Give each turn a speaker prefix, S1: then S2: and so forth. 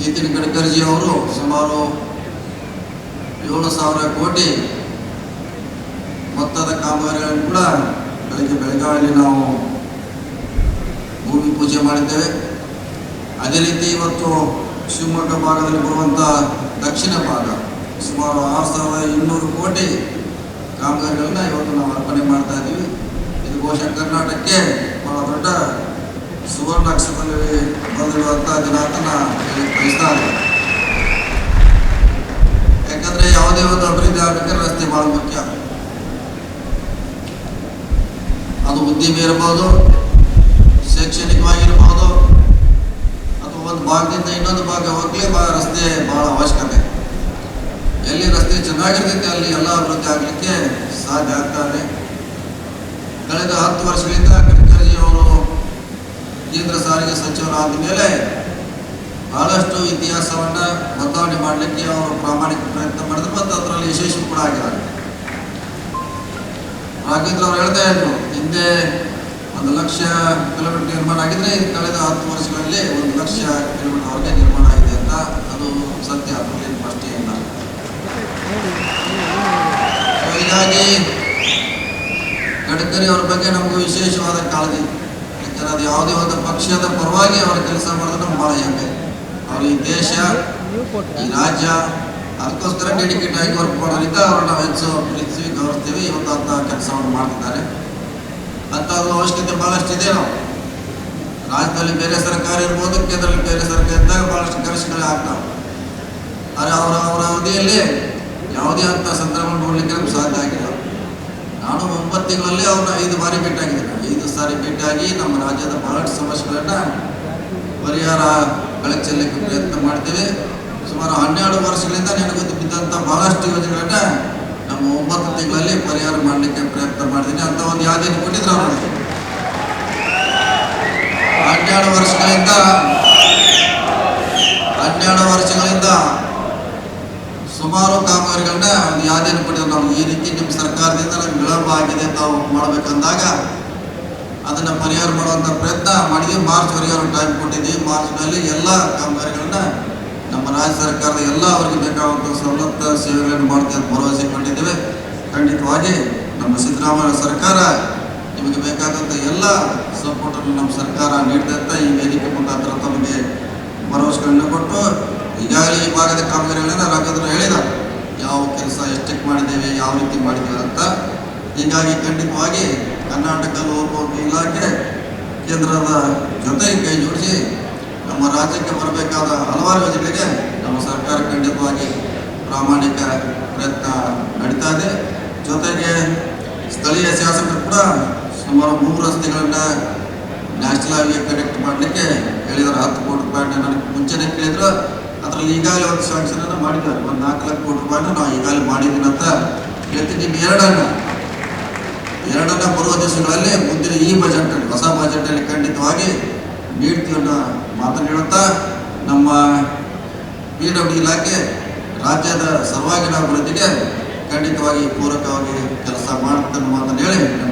S1: ನಿತಿನ್ ಗಡ್ಕರ್ಜಿ ಅವರು ಸುಮಾರು ಏಳು ಸಾವಿರ ಕೋಟಿ ಮೊತ್ತದ ಕಾಮಗಾರಿಗಳನ್ನು ಕೂಡ ಬೆಳಗ್ಗೆ ಬೆಳಗಾವಿಯಲ್ಲಿ ನಾವು ಭೂಮಿ ಪೂಜೆ ಮಾಡಿದ್ದೇವೆ. ಅದೇ ರೀತಿ ಇವತ್ತು ಶಿವಮೊಗ್ಗ ಭಾಗದಲ್ಲಿ ಬರುವಂಥ ದಕ್ಷಿಣ ಭಾಗ ಸುಮಾರು ಆರು ಸಾವಿರದ ಇನ್ನೂರು ಕೋಟಿ ಕಾಮಗಾರಿಗಳನ್ನು ಇವತ್ತು ನಾವು ಅರ್ಪಣೆ ಮಾಡ್ತಾ ಇದ್ದೀವಿ ಇದು ಬಹುಶಃ ಕರ್ನಾಟಕಕ್ಕೆ ನಾನು ಹೇಳಲಿಕ್ಕೆ ಬಯಸ್ತಾ ಇದ್ದೀನಿ ಯಾಕಂದ್ರೆ ಯಾವುದೇ ಒಂದು ಅಭಿವೃದ್ಧಿ ಆಗಬೇಕಾದ್ರೆ ರಸ್ತೆ ಬಹಳ ಮುಖ್ಯ. ಅದು ಉದ್ಯಮಿ ಇರಬಹುದು ಶೈಕ್ಷಣಿಕವಾಗಿರ್ಬೋದು, ಅಥವಾ ಒಂದು ಭಾಗದಿಂದ ಇನ್ನೊಂದು ಭಾಗ ಹೋಗ್ಲೇ ಭಾಳ ರಸ್ತೆ ಬಹಳ ಅವಶ್ಯಕತೆ. ಎಲ್ಲಿ ರಸ್ತೆ ಚೆನ್ನಾಗಿರ್ತೈತೆ, ಅಲ್ಲಿ ಎಲ್ಲ ಅಭಿವೃದ್ಧಿ ಆಗಲಿಕ್ಕೆ ಸಾಧ್ಯ ಆಗ್ತಾರೆ ಕಳೆದ ಹತ್ತು ವರ್ಷಗಳಿಂದ ಗಡ್ಕರಿ ಅವರು ಕೇಂದ್ರ ಸಾರಿಗೆ ಸಚಿವರಾದ ಮೇಲೆ ಬಹಳಷ್ಟು ಇತಿಹಾಸವನ್ನ ಬದಲಾವಣೆ ಮಾಡಲಿಕ್ಕೆ ಅವರು ಪ್ರಾಮಾಣಿಕ ಪ್ರಯತ್ನ ಮಾಡಿದ್ರು ಮತ್ತು ಅದರಲ್ಲಿ ಯಶಸ್ವಿ ಕೂಡ ಆಗಿದ್ದಾರೆ. ರಾಘವೇಂದ್ರ ಅವರು ಹೇಳ್ತಾ ಇದ್ರು, ಹಿಂದೆ ಒಂದು ಲಕ್ಷ ಕಿಲೋಮೀಟರ್ ನಿರ್ಮಾಣ ಆಗಿದ್ರೆ ಕಳೆದ ಹತ್ತು ವರ್ಷಗಳಲ್ಲಿ ಒಂದು ಲಕ್ಷ ಕಿಲೋಮೀಟರ್ ವರೆಗೆ ನಿರ್ಮಾಣ ಆಗಿದೆ ಅಂತ ಅದು ಸತ್ಯ, ಅದರಲ್ಲಿ ಪ್ರಶ್ನೆ ಇಲ್ಲ. ಹೀಗಾಗಿ ಗಡ್ಕರಿ ಅವ್ರ ಬಗ್ಗೆ ನಮಗೂ ವಿಶೇಷವಾದ ಕಾಳಜಿ. ಅದು ಯಾವುದೇ ಒಂದು ಪಕ್ಷದ ಪರವಾಗಿ ಅವರ ಕೆಲಸ ಮಾಡೋದನ್ನು ಬಹಳ ಭಾಳ ಹೆಮ್ಮೆ. ಅವ್ರು ಈ ದೇಶ, ಈ ರಾಜ್ಯ, ಅದಕ್ಕೋಸ್ಕರ ಡೆಡಿಕೇಟ್ ಆಗಿ ವರ್ಕ್ ಮಾಡೋದ್ರಿಂದ ಅವ್ರನ್ನ ನಾವು ಹೆಚ್ಚು ಪ್ರೀತಿಸಿ ಗೌರವಿಸ್ತೀವಿ. ಇವತ್ತು ಅಂತ ಕೆಲಸವನ್ನು ಮಾಡ್ತಿದ್ದಾರೆ. ಅಂತ ಅದು ಅವಶ್ಯಕತೆ ಬಹಳಷ್ಟು ಇದೆ ನಾವು ರಾಜ್ಯದಲ್ಲಿ ಬೇರೆ ಸರ್ಕಾರ ಇರ್ಬೋದು, ಕೇಂದ್ರದಲ್ಲಿ ಬೇರೆ ಸರ್ಕಾರ ಇದ್ದಾಗ ಬಹಳಷ್ಟು ಕೆಲಸಗಳೇ ಆಗ್ತಾವೆ ಆದರೆ ಅವರ ಅವರ ಅವಧಿಯಲ್ಲಿ ಯಾವುದೇ ಅಂತ ಸಂದರ್ಭ ನೋಡ್ಲಿಕ್ಕೆ ನಮ್ಗೆ ಸಾಧ್ಯ ಆಗಿಲ್ಲ. ನಾನು ಒಂಬತ್ತು ತಿಂಗಳಲ್ಲಿ ಅವ್ರನ್ನ ಐದು ಬಾರಿ ಭೇಟಿಯಾಗಿದ್ದೇನೆ. ಐದು ಸಾರಿ ಭೇಟಿಯಾಗಿ ನಮ್ಮ ರಾಜ್ಯದ ಬಹಳಷ್ಟು ಸಮಸ್ಯೆಗಳನ್ನ ಪರಿಹಾರ ಬೆಳಕು ಪ್ರಯತ್ನ ಮಾಡ್ತೇವೆ. ಸುಮಾರು ಹನ್ನೆರಡು ವರ್ಷಗಳಿಂದ ನನಗೊಂದು ಬಿದ್ದಂಥ ಬಹಳಷ್ಟು ಯೋಜನೆಗಳನ್ನ ನಮ್ಮ ಒಂಬತ್ತು ತಿಂಗಳಲ್ಲಿ ಪರಿಹಾರ ಮಾಡಲಿಕ್ಕೆ ಪ್ರಯತ್ನ ಮಾಡಿದ್ದೀನಿ ಅಂತ ಒಂದು ಯಾವ್ದೇನು ಕೊಟ್ಟಿದ್ರು ಅವರು. ಹನ್ನೆರಡು ವರ್ಷಗಳಿಂದ ಹನ್ನೆರಡು ವರ್ಷಗಳಿಂದ ಸುಮಾರು ಕಾಮಗಾರಿಗಳನ್ನ ಯಾವ್ದೇನು ಕೊಟ್ಟಿದ್ರು ನಾವು ಈ ರೀತಿ ನಿಮ್ಮ ಸರ್ಕಾರದಿಂದ ವಿಳಂಬ ಆಗಿದೆ ತಾವು ಮಾಡ್ಬೇಕಂದಾಗ ಅದನ್ನು ಪರಿಹಾರ ಮಾಡುವಂಥ ಪ್ರಯತ್ನ ಮಾಡಿದ್ವಿ. ಮಾರ್ಚ್ವರೆಗೆ ಅವ್ರಿಗೆ ಟೈಮ್ ಕೊಟ್ಟಿದ್ವಿ. ಮಾರ್ಚ್ನಲ್ಲಿ ಎಲ್ಲ ಕಾಮಗಾರಿಗಳನ್ನ ನಮ್ಮ ರಾಜ್ಯ ಸರ್ಕಾರದ ಎಲ್ಲ ಅವರಿಗೆ ಬೇಕಾಗುವಂಥ ಸವಲತ್ತು ಸೇವೆಗಳನ್ನು ಮಾಡ್ತೀವಿ ಅಂತ ಭರವಸೆ ಕೊಟ್ಟಿದ್ದೇವೆ. ಖಂಡಿತವಾಗಿ ನಮ್ಮ ಸಿದ್ದರಾಮಯ್ಯ ಸರ್ಕಾರ ನಿಮಗೆ ಬೇಕಾದಂಥ ಎಲ್ಲ ಸಪೋರ್ಟನ್ನು ನಮ್ಮ ಸರ್ಕಾರ ನೀಡಿದೆ ಅಂತ ಈ ವೇದಿಕೆ ಮುಖಾಂತರ ತಮಗೆ ಭರವಸೆಗಳನ್ನು ಕೊಟ್ಟು ಈಗಾಗಲೇ ಈ ಭಾಗದ ಕಾಮಗಾರಿಗಳನ್ನ ರಾಘವೇಂದ್ರ ಹೇಳಿದ ಯಾವ ಕೆಲಸ ಎಷ್ಟಕ್ಕೆ ಮಾಡಿದ್ದೇವೆ, ಯಾವ ರೀತಿ ಮಾಡಿದ್ದೇವೆ ಅಂತ. ಹೀಗಾಗಿ ಖಂಡಿತವಾಗಿ ಕರ್ನಾಟಕ ಲೋಕೋಪಯೋಗಿ ಇಲಾಖೆ ಕೇಂದ್ರದ ಜೊತೆ ಕೈ ಜೋಡಿಸಿ ನಮ್ಮ ರಾಜ್ಯಕ್ಕೆ ಬರಬೇಕಾದ ಹಲವಾರು ಯೋಜನೆಗೆ ನಮ್ಮ ಸರ್ಕಾರ ಖಂಡಿತವಾಗಿ ಪ್ರಾಮಾಣಿಕ ಪ್ರಯತ್ನ ನಡೀತಾ ಇದೆ. ಜೊತೆಗೆ ಸ್ಥಳೀಯ ಶಾಸಕರು ಕೂಡ ಸುಮಾರು ಮೂರು ರಸ್ತೆಗಳನ್ನ ನ್ಯಾಷನಲ್ ಹೈವೇ ಕನೆಕ್ಟ್ ಮಾಡಲಿಕ್ಕೆ ಹೇಳಿದ್ರು. ಹತ್ತು ಕೋಟಿ ರೂಪಾಯಿ ನನಗೆ ಮುಂಚೆನೇ ಕೇಳಿದ್ರು. ಅದರಲ್ಲಿ ಈಗಾಗಲೇ ಒಂದು ಸ್ಯಾಂಕ್ಷನ್ ಅನ್ನು ಮಾಡಿದ್ದಾರೆ. ಒಂದು ನಾಲ್ಕು ಲಕ್ಷ ಕೋಟಿ ರೂಪಾಯಿನ ನಾವು ಈಗಾಗಲೇ ಮಾಡಿದ್ದೀನಿ ಅಂತ ಇನ್ನು ಎರಡನ್ನ. ಎರಡನ್ನ ಬರುವ ದಿವಸಗಳಲ್ಲಿ ಮುಂದಿನ ಈ ಬಜೆಟ್ ಅಲ್ಲಿ, ಹೊಸ ಬಜೆಟ್ ಅಲ್ಲಿ ಖಂಡಿತವಾಗಿ ನೀಡ್ತೀವಿ ಅನ್ನೋ ಮಾತನ್ನು ಹೇಳುತ್ತಾ ನಮ್ಮ ಪಿ ಡಬ್ಲ್ಯೂ ಇಲಾಖೆ ರಾಜ್ಯದ ಸರ್ವಾಂಗೀಣ ಅಭಿವೃದ್ಧಿಗೆ ಖಂಡಿತವಾಗಿ ಪೂರಕವಾಗಿ ಕೆಲಸ ಮಾಡುತ್ತೆ ಅನ್ನೋ ಮಾತನ್ನು ಹೇಳಿ.